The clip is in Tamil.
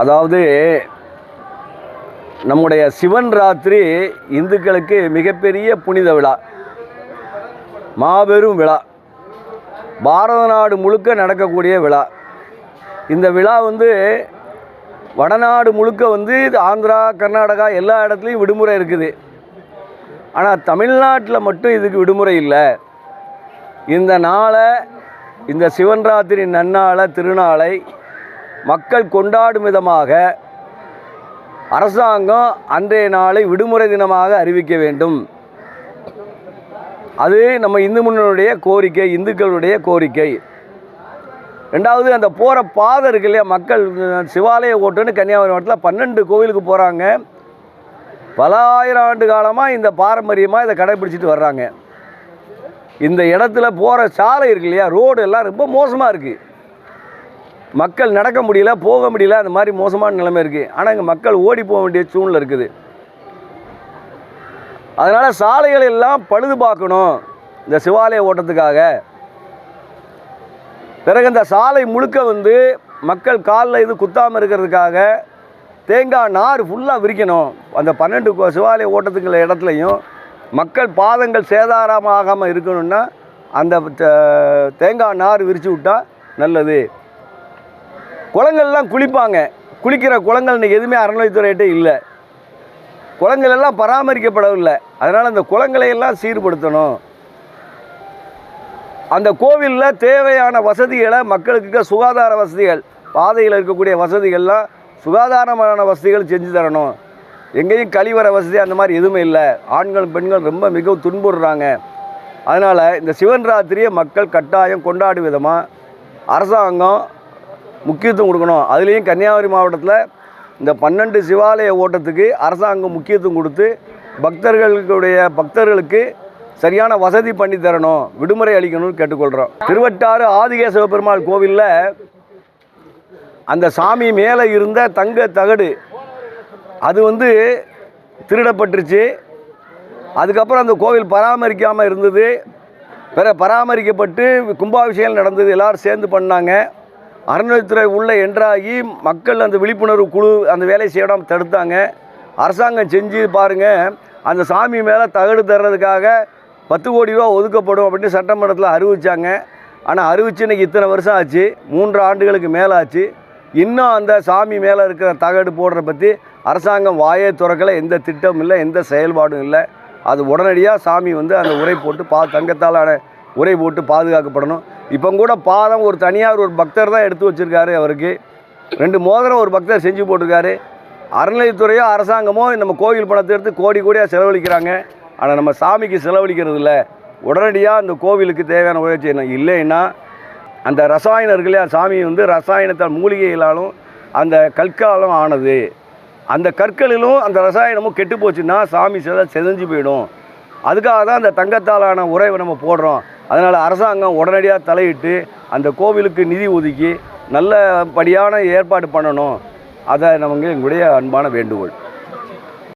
அதாவது நம்முடைய சிவன் ராத்திரி இந்துக்களுக்கு மிகப்பெரிய புனித விழா. மாபெரும் விழா. பாரத நாடு முழுக்க நடக்கக்கூடிய விழா. இந்த விழா வந்து வடநாடு முழுக்க வந்து இது ஆந்திரா கர்நாடகா எல்லா இடத்துலையும் விடுமுறை இருக்குது. ஆனால் தமிழ்நாட்டில் மட்டும் இதுக்கு விடுமுறை இல்லை. இந்த நாளை இந்த சிவன் ராத்திரி நன்னாளை திருநாளை மக்கள் கொண்டாடும் விதமாக அரசாங்கம் அன்றைய நாளை விடுமுறை தினமாக அறிவிக்க வேண்டும். அது நம்ம இந்து முன்னனுடைய கோரிக்கை இந்துக்களுடைய கோரிக்கை. ரெண்டாவது அந்த போகிற பாதை இருக்கு இல்லையா? மக்கள் சிவாலய ஓட்டுன்னு கன்னியாகுமரி மாவட்டத்தில் பன்னெண்டு கோவிலுக்கு போகிறாங்க பல ஆயிரம் ஆண்டு காலமாக இந்த பாரம்பரியமாக இதை கடைபிடிச்சிட்டு வர்றாங்க. இந்த இடத்துல போகிற சாலை இருக்கு இல்லையா? ரோடு எல்லாம் ரொம்ப மோசமாக இருக்குது மக்கள் நடக்க முடியல போக முடியல அந்த மாதிரி மோசமான நிலைமை இருக்குது ஆனால் இங்கே மக்கள் ஓடி போக வேண்டிய சூழ்நிலை இருக்குது. அதனால் சாலைகள் எல்லாம் பழுது பார்க்கணும். இந்த சிவாலய ஓட்டத்துக்காக. பிறகு இந்த சாலை முழுக்க வந்து மக்கள் காலில் இது குத்தாமல் இருக்கிறதுக்காக தேங்காய் நார் ஃபுல்லாக விரிக்கணும். அந்த பன்னெண்டு சிவாலய ஓட்டத்துக்குள்ள இடத்துலையும் மக்கள் பாதங்கள் சேதாரமாகாமல் இருக்கணும்னா அந்த தேங்காய் நார் விரித்து விட்டால் நல்லது. குளங்கள்லாம் குளிப்பாங்க. குளிக்கிற குளங்கள் இன்றைக்கி எதுவுமே அறநிலைத்துறையிட்டே இல்லை. குளங்கள் எல்லாம் பராமரிக்கப்படவில்லை. அதனால் அந்த குளங்களை எல்லாம் சீர்படுத்தணும். அந்த கோவிலில் தேவையான வசதிகளை மக்களுக்கு சுகாதார வசதிகள் பாதையில் இருக்கக்கூடிய வசதிகள்லாம் சுகாதாரமான வசதிகள் செஞ்சு தரணும். எங்கேயும் கழிவற வசதி அந்த மாதிரி எதுவுமே இல்லை. ஆண்கள் பெண்கள் ரொம்ப மிகவும் துன்புறுறாங்க. அதனால் இந்த சிவன் ராத்திரியை மக்கள் கட்டாயம் கொண்டாடும் விதமாக அரசாங்கம் முக்கியத்துவம் கொடுக்கணும். அதுலேயும் கன்னியாகுமரி மாவட்டத்தில் இந்த பன்னெண்டு சிவாலய ஓட்டத்துக்கு அரசாங்கம் முக்கியத்துவம் கொடுத்து பக்தர்களுடைய பக்தர்களுக்கு சரியான வசதி பண்ணி தரணும். விடுமுறை அளிக்கணும்னு கேட்டுக்கொள்கிறோம் திருவட்டாறு ஆதிகேசவ பெருமாள் கோவிலில் அந்த சாமி மேலே இருந்த தங்க தகடு அது வந்து திருடப்பட்டுருச்சு. அதுக்கப்புறம் அந்த கோவில் பராமரிக்காமல் இருந்தது. பிற பராமரிக்கப்பட்டு கும்பாபிஷேகம் நடந்தது. எல்லோரும் சேர்ந்து பண்ணாங்க. அறநிலைத்துறை உள்ளே என்றாகி மக்கள் அந்த விழிப்புணர்வு குழு அந்த வேலையை செய்யாமல் தடுத்தாங்க. அரசாங்கம் செஞ்சு பாருங்கள் அந்த சாமி மேலே தகடு தர்றதுக்காக பத்து கோடி ரூபா ஒதுக்கப்படும் அப்படின்னு சட்டமன்றத்தில் அறிவித்தாங்க ஆனால் அறிவிச்சு இன்னைக்கு இத்தனை வருஷம் ஆச்சு. மூன்று ஆண்டுகளுக்கு மேலே ஆச்சு இன்னும் அந்த சாமி மேலே இருக்கிற தகடு போடுற பற்றி அரசாங்கம் வாயே துறக்கலை. எந்த திட்டமும் இல்லை எந்த செயல்பாடும் இல்லை. அது உடனடியாக சாமி வந்து அந்த உரை போட்டு பா தங்கத்தாலான உரை போட்டு பாதுகாக்கப்படணும். இப்போ கூட பாதம் ஒரு தனியார் ஒரு பக்தர் தான் எடுத்து வச்சிருக்காரு அவருக்கு. ரெண்டு மோதிரம் ஒரு பக்தர் செஞ்சு போட்டிருக்காரு. அறநிலையத்துறையோ அரசாங்கமோ நம்ம கோவில் பணத்தை எடுத்து கோடி கோடியாக செலவழிக்கிறாங்க. ஆனால் நம்ம சாமிக்கு செலவழிக்கிறது இல்லை. உடனடியாக அந்த கோவிலுக்கு தேவையான உதவி செய்யணும் இல்லைன்னா அந்த ரசாயனம் இருக்கு இல்லையா? சாமி வந்து ரசாயனத்தால் மூலிகைகளாலும் அந்த கற்காலும் ஆனது. அந்த கற்களிலும் அந்த ரசாயனமும் கெட்டு போச்சுன்னா சாமி சில செதஞ்சு போயிடும். அதுக்காக தான் அந்த தங்கத்தாலான உறைவை நம்ம போடுறோம். அதனால் அரசாங்கம் உடனடியாக தலையிட்டு அந்த கோவிலுக்கு நிதி ஒதுக்கி நல்லபடியான ஏற்பாடு பண்ணணும். அதை நமக்கு எங்களுடைய அன்பான வேண்டுகோள்.